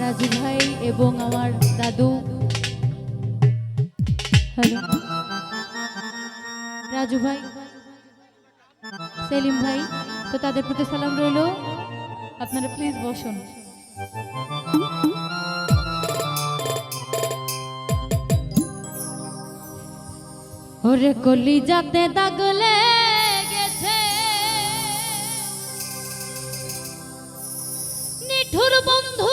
রাজু ভাই এবং আমার দাদু। রাজু ভাই, সেলিম ভাই, তো তাদের প্রতি সালাম রইল। আপনারা প্লিজ বসুন। ওরে কলি যাতে দাগলে গেছে নিঠুর বন্ধু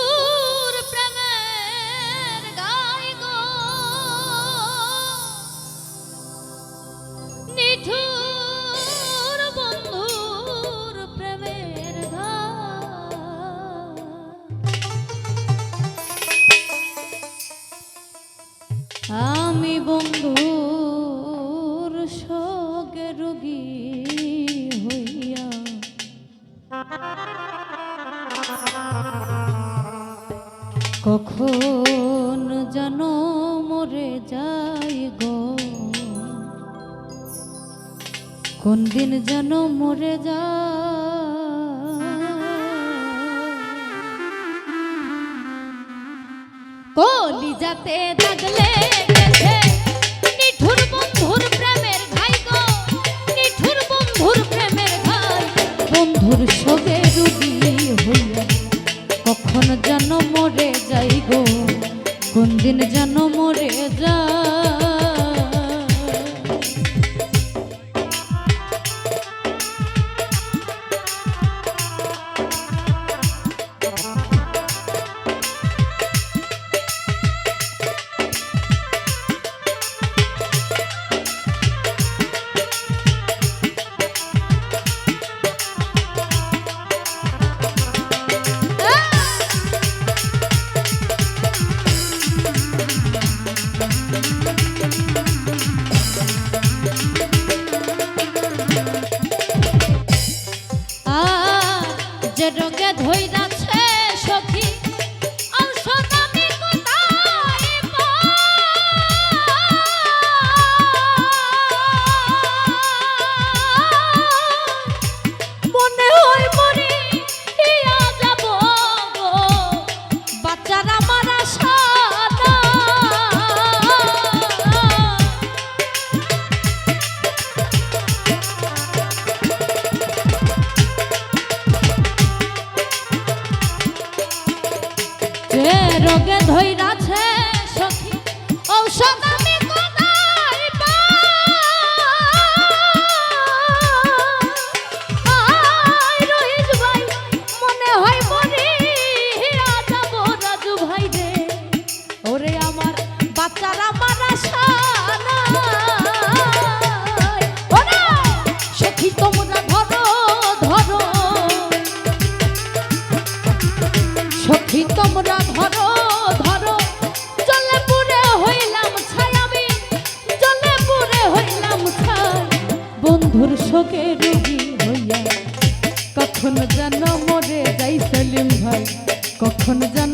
কখন যেন মরে যাই গো? কোন দিন যেন মরে যা কলি যাতে গেছে রোগে ধৈরাছে সখী। ঔষধ কখন জানো মরে যাই সেলিম ভাই? কখন যেন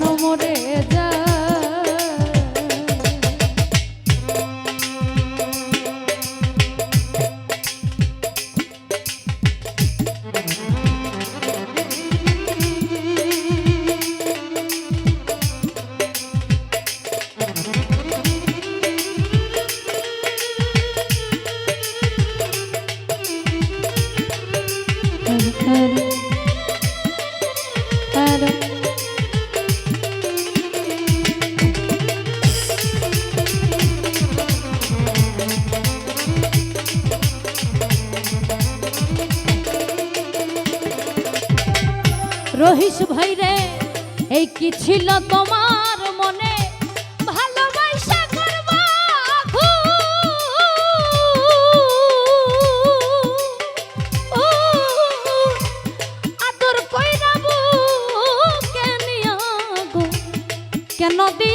রহিস ভাই রে এই কি ছিল তোমার মনে? ভালোবাসা করবা আদর কইরা কেন দিয়াছিলাম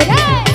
যায়